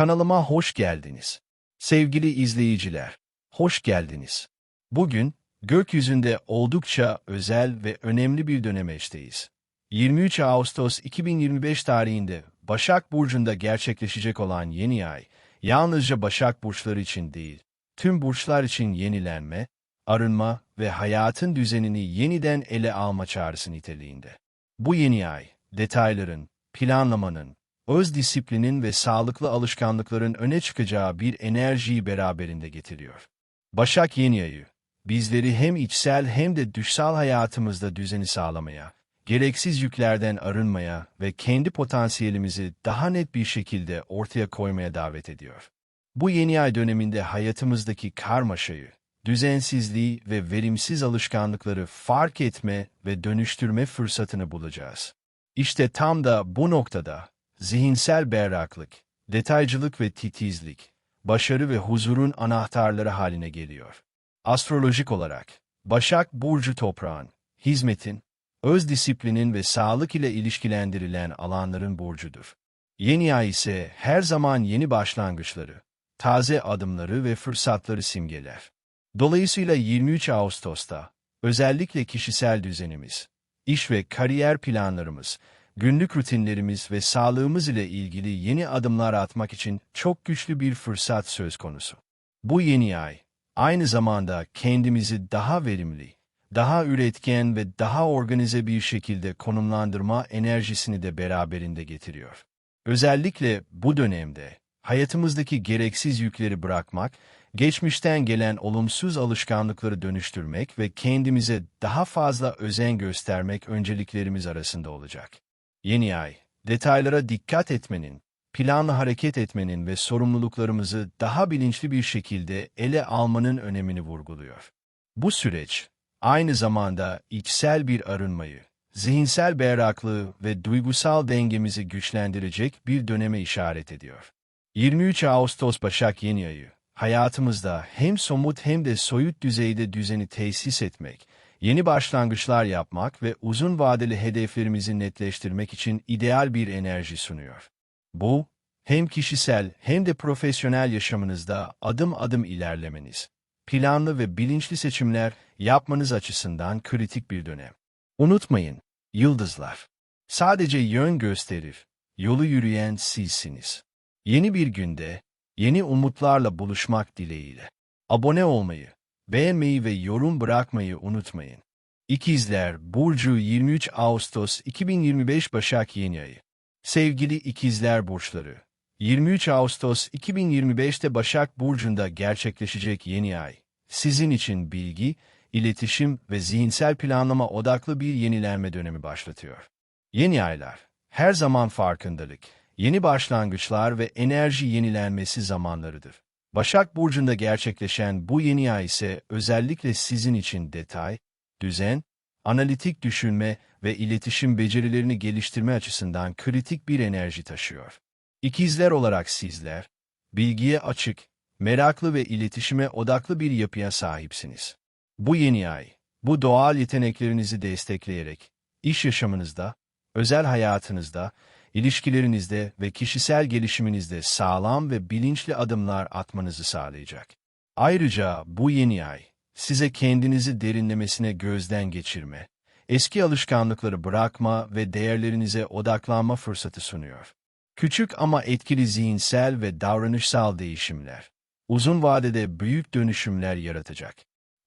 Kanalıma hoş geldiniz. Sevgili izleyiciler, hoş geldiniz. Bugün gökyüzünde oldukça özel ve önemli bir dönemeçteyiz. 23 Ağustos 2025 tarihinde Başak Burcu'nda gerçekleşecek olan yeni ay, yalnızca Başak Burçları için değil, tüm burçlar için yenilenme, arınma ve hayatın düzenini yeniden ele alma çağrısı niteliğinde. Bu yeni ay, detayların, planlamanın, öz disiplinin ve sağlıklı alışkanlıkların öne çıkacağı bir enerjiyi beraberinde getiriyor. Başak yeni ayı, bizleri hem içsel hem de dışsal hayatımızda düzeni sağlamaya, gereksiz yüklerden arınmaya ve kendi potansiyelimizi daha net bir şekilde ortaya koymaya davet ediyor. Bu yeni ay döneminde hayatımızdaki karmaşayı, düzensizliği ve verimsiz alışkanlıkları fark etme ve dönüştürme fırsatını bulacağız. İşte tam da bu noktada zihinsel berraklık, detaycılık ve titizlik, başarı ve huzurun anahtarları haline geliyor. Astrolojik olarak, Başak Burcu toprağın, hizmetin, öz disiplinin ve sağlık ile ilişkilendirilen alanların burcudur. Yeni ay ise her zaman yeni başlangıçları, taze adımları ve fırsatları simgeler. Dolayısıyla 23 Ağustos'ta, özellikle kişisel düzenimiz, iş ve kariyer planlarımız, günlük rutinlerimiz ve sağlığımız ile ilgili yeni adımlar atmak için çok güçlü bir fırsat söz konusu. Bu yeni ay, aynı zamanda kendimizi daha verimli, daha üretken ve daha organize bir şekilde konumlandırma enerjisini de beraberinde getiriyor. Özellikle bu dönemde hayatımızdaki gereksiz yükleri bırakmak, geçmişten gelen olumsuz alışkanlıkları dönüştürmek ve kendimize daha fazla özen göstermek önceliklerimiz arasında olacak. Yeni ay, detaylara dikkat etmenin, planlı hareket etmenin ve sorumluluklarımızı daha bilinçli bir şekilde ele almanın önemini vurguluyor. Bu süreç, aynı zamanda içsel bir arınmayı, zihinsel berraklığı ve duygusal dengemizi güçlendirecek bir döneme işaret ediyor. 23 Ağustos Başak Yeni Ayı, hayatımızda hem somut hem de soyut düzeyde düzeni tesis etmek, yeni başlangıçlar yapmak ve uzun vadeli hedeflerimizi netleştirmek için ideal bir enerji sunuyor. Bu, hem kişisel hem de profesyonel yaşamınızda adım adım ilerlemeniz, planlı ve bilinçli seçimler yapmanız açısından kritik bir dönem. Unutmayın, yıldızlar sadece yön gösterir, yolu yürüyen sizsiniz. Yeni bir günde, yeni umutlarla buluşmak dileğiyle. Abone olmayı, beğenmeyi ve yorum bırakmayı unutmayın. İkizler Burcu 23 Ağustos 2025 Başak Yeni Ayı Sevgili İkizler Burçları 23 Ağustos 2025'te Başak Burcu'nda gerçekleşecek yeni ay, sizin için bilgi, iletişim ve zihinsel planlama odaklı bir yenilenme dönemi başlatıyor. Yeni aylar, her zaman farkındalık, yeni başlangıçlar ve enerji yenilenmesi zamanlarıdır. Başak Burcu'nda gerçekleşen bu yeni ay ise özellikle sizin için detay, düzen, analitik düşünme ve iletişim becerilerini geliştirme açısından kritik bir enerji taşıyor. İkizler olarak sizler, bilgiye açık, meraklı ve iletişime odaklı bir yapıya sahipsiniz. Bu yeni ay, bu doğal yeteneklerinizi destekleyerek, iş yaşamınızda, özel hayatınızda, ilişkilerinizde ve kişisel gelişiminizde sağlam ve bilinçli adımlar atmanızı sağlayacak. Ayrıca bu yeni ay, size kendinizi derinlemesine gözden geçirme, eski alışkanlıkları bırakma ve değerlerinize odaklanma fırsatı sunuyor. Küçük ama etkili zihinsel ve davranışsal değişimler, uzun vadede büyük dönüşümler yaratacak.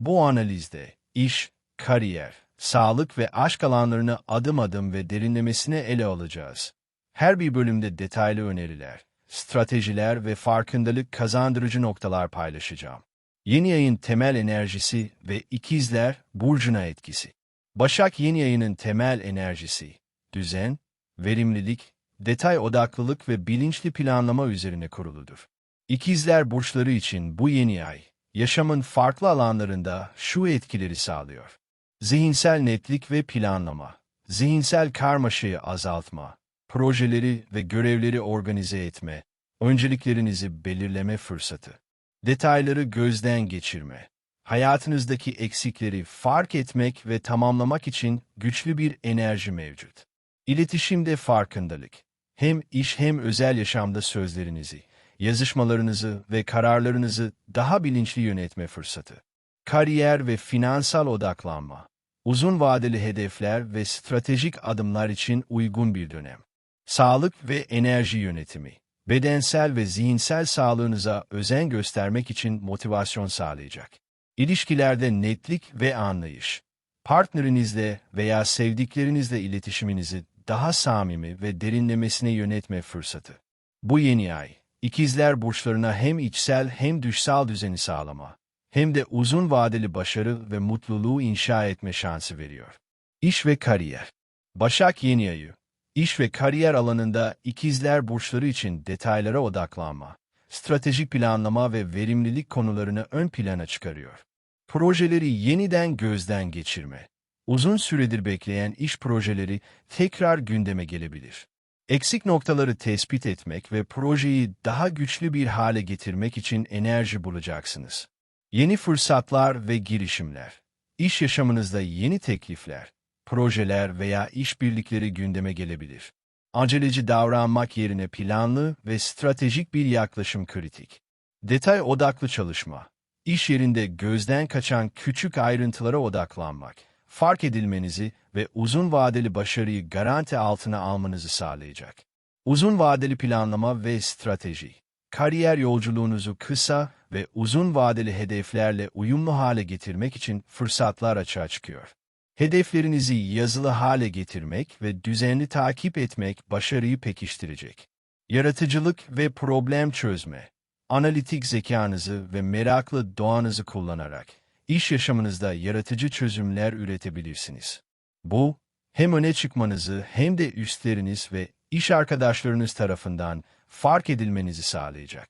Bu analizde iş, kariyer, sağlık ve aşk alanlarını adım adım ve derinlemesine ele alacağız. Her bir bölümde detaylı öneriler, stratejiler ve farkındalık kazandırıcı noktalar paylaşacağım. Yeni yayın temel enerjisi ve ikizler burcuna etkisi. Başak yeni yayının temel enerjisi, düzen, verimlilik, detay odaklılık ve bilinçli planlama üzerine kuruludur. İkizler burçları için bu yeni ay, yaşamın farklı alanlarında şu etkileri sağlıyor. Zihinsel netlik ve planlama, zihinsel karmaşayı azaltma, projeleri ve görevleri organize etme, önceliklerinizi belirleme fırsatı, detayları gözden geçirme, hayatınızdaki eksikleri fark etmek ve tamamlamak için güçlü bir enerji mevcut. İletişimde farkındalık, hem iş hem özel yaşamda sözlerinizi, yazışmalarınızı ve kararlarınızı daha bilinçli yönetme fırsatı. Kariyer ve finansal odaklanma, uzun vadeli hedefler ve stratejik adımlar için uygun bir dönem. Sağlık ve enerji yönetimi, bedensel ve zihinsel sağlığınıza özen göstermek için motivasyon sağlayacak. İlişkilerde netlik ve anlayış, partnerinizle veya sevdiklerinizle iletişiminizi daha samimi ve derinlemesine yönetme fırsatı. Bu yeni ay, ikizler burçlarına hem içsel hem dışsal düzeni sağlama, hem de uzun vadeli başarı ve mutluluğu inşa etme şansı veriyor. İş ve kariyer Başak yeni ayı, iş ve kariyer alanında ikizler burçları için detaylara odaklanma, stratejik planlama ve verimlilik konularını ön plana çıkarıyor. Projeleri yeniden gözden geçirme, uzun süredir bekleyen iş projeleri tekrar gündeme gelebilir. Eksik noktaları tespit etmek ve projeyi daha güçlü bir hale getirmek için enerji bulacaksınız. Yeni fırsatlar ve girişimler. İş yaşamınızda yeni teklifler, projeler veya işbirlikleri gündeme gelebilir. Aceleci davranmak yerine planlı ve stratejik bir yaklaşım kritik. Detay odaklı çalışma. İş yerinde gözden kaçan küçük ayrıntılara odaklanmak, fark edilmenizi ve uzun vadeli başarıyı garanti altına almanızı sağlayacak. Uzun vadeli planlama ve strateji. Kariyer yolculuğunuzu kısa ve uzun vadeli hedeflerle uyumlu hale getirmek için fırsatlar açığa çıkıyor. Hedeflerinizi yazılı hale getirmek ve düzenli takip etmek başarıyı pekiştirecek. Yaratıcılık ve problem çözme. Analitik zekanızı ve meraklı doğanızı kullanarak iş yaşamınızda yaratıcı çözümler üretebilirsiniz. Bu, hem öne çıkmanızı hem de üstleriniz ve iş arkadaşlarınız tarafından fark edilmenizi sağlayacak.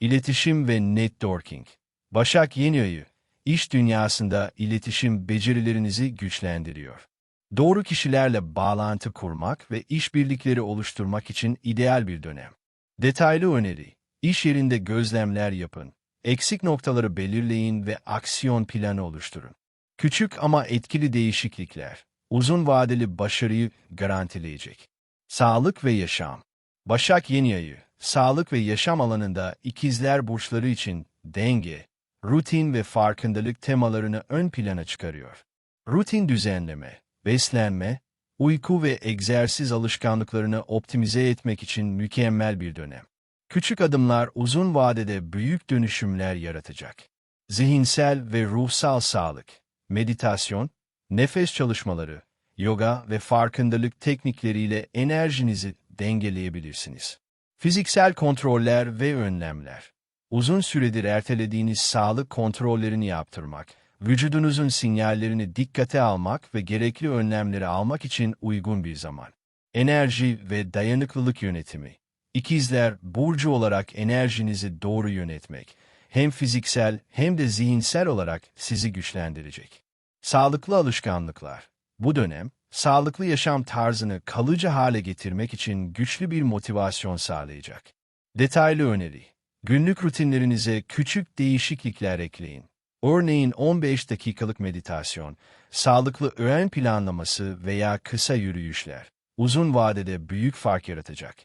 İletişim ve networking. Başak Yeni Ayı, iş dünyasında iletişim becerilerinizi güçlendiriyor. Doğru kişilerle bağlantı kurmak ve işbirlikleri oluşturmak için ideal bir dönem. Detaylı öneri, iş yerinde gözlemler yapın, eksik noktaları belirleyin ve aksiyon planı oluşturun. Küçük ama etkili değişiklikler, uzun vadeli başarıyı garantileyecek. Sağlık ve yaşam. Başak Yeni Ayı, sağlık ve yaşam alanında ikizler burçları için denge, rutin ve farkındalık temalarını ön plana çıkarıyor. Rutin düzenleme, beslenme, uyku ve egzersiz alışkanlıklarını optimize etmek için mükemmel bir dönem. Küçük adımlar uzun vadede büyük dönüşümler yaratacak. Zihinsel ve ruhsal sağlık, meditasyon, nefes çalışmaları, yoga ve farkındalık teknikleriyle enerjinizi dengeleyebilirsiniz. Fiziksel kontroller ve önlemler. Uzun süredir ertelediğiniz sağlık kontrollerini yaptırmak, vücudunuzun sinyallerini dikkate almak ve gerekli önlemleri almak için uygun bir zaman. Enerji ve dayanıklılık yönetimi. İkizler, burcu olarak enerjinizi doğru yönetmek, hem fiziksel hem de zihinsel olarak sizi güçlendirecek. Sağlıklı alışkanlıklar. Bu dönem, sağlıklı yaşam tarzını kalıcı hale getirmek için güçlü bir motivasyon sağlayacak. Detaylı öneri. Günlük rutinlerinize küçük değişiklikler ekleyin. Örneğin 15 dakikalık meditasyon, sağlıklı öğen planlaması veya kısa yürüyüşler uzun vadede büyük fark yaratacak.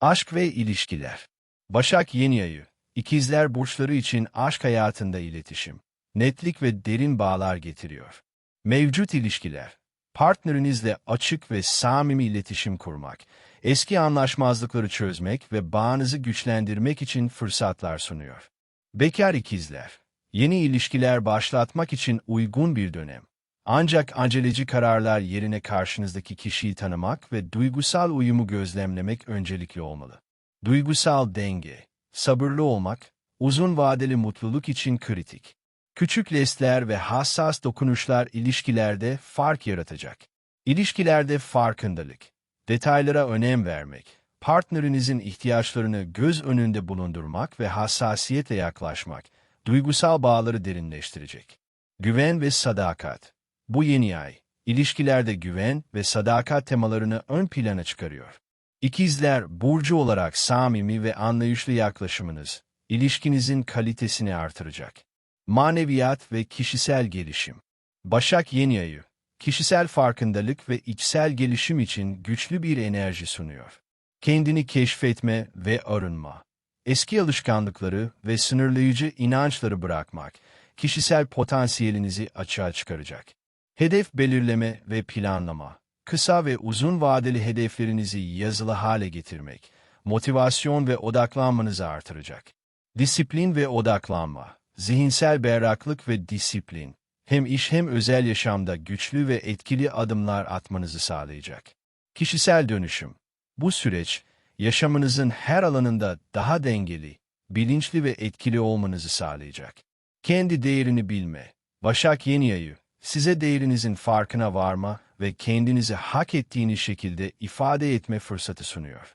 Aşk ve ilişkiler. Başak Yeni Ayı, İkizler burçları için aşk hayatında iletişim, netlik ve derin bağlar getiriyor. Mevcut ilişkiler, partnerinizle açık ve samimi iletişim kurmak, eski anlaşmazlıkları çözmek ve bağınızı güçlendirmek için fırsatlar sunuyor. Bekar ikizler, yeni ilişkiler başlatmak için uygun bir dönem. Ancak aceleci kararlar yerine karşınızdaki kişiyi tanımak ve duygusal uyumu gözlemlemek öncelikli olmalı. Duygusal denge, sabırlı olmak, uzun vadeli mutluluk için kritik. Küçük lestler ve hassas dokunuşlar ilişkilerde fark yaratacak. İlişkilerde farkındalık, detaylara önem vermek, partnerinizin ihtiyaçlarını göz önünde bulundurmak ve hassasiyetle yaklaşmak, duygusal bağları derinleştirecek. Güven ve sadakat. Bu yeni ay, ilişkilerde güven ve sadakat temalarını ön plana çıkarıyor. İkizler, burcu olarak samimi ve anlayışlı yaklaşımınız, ilişkinizin kalitesini artıracak. Maneviyat ve kişisel gelişim. Başak yeni ayı, kişisel farkındalık ve içsel gelişim için güçlü bir enerji sunuyor. Kendini keşfetme ve arınma. Eski alışkanlıkları ve sınırlayıcı inançları bırakmak, kişisel potansiyelinizi açığa çıkaracak. Hedef belirleme ve planlama, kısa ve uzun vadeli hedeflerinizi yazılı hale getirmek, motivasyon ve odaklanmanızı artıracak. Disiplin ve odaklanma, zihinsel berraklık ve disiplin, hem iş hem özel yaşamda güçlü ve etkili adımlar atmanızı sağlayacak. Kişisel dönüşüm, bu süreç, yaşamınızın her alanında daha dengeli, bilinçli ve etkili olmanızı sağlayacak. Kendi değerini bilme, Başak Yeni Ayı, size değerinizin farkına varma ve kendinizi hak ettiğiniz şekilde ifade etme fırsatı sunuyor.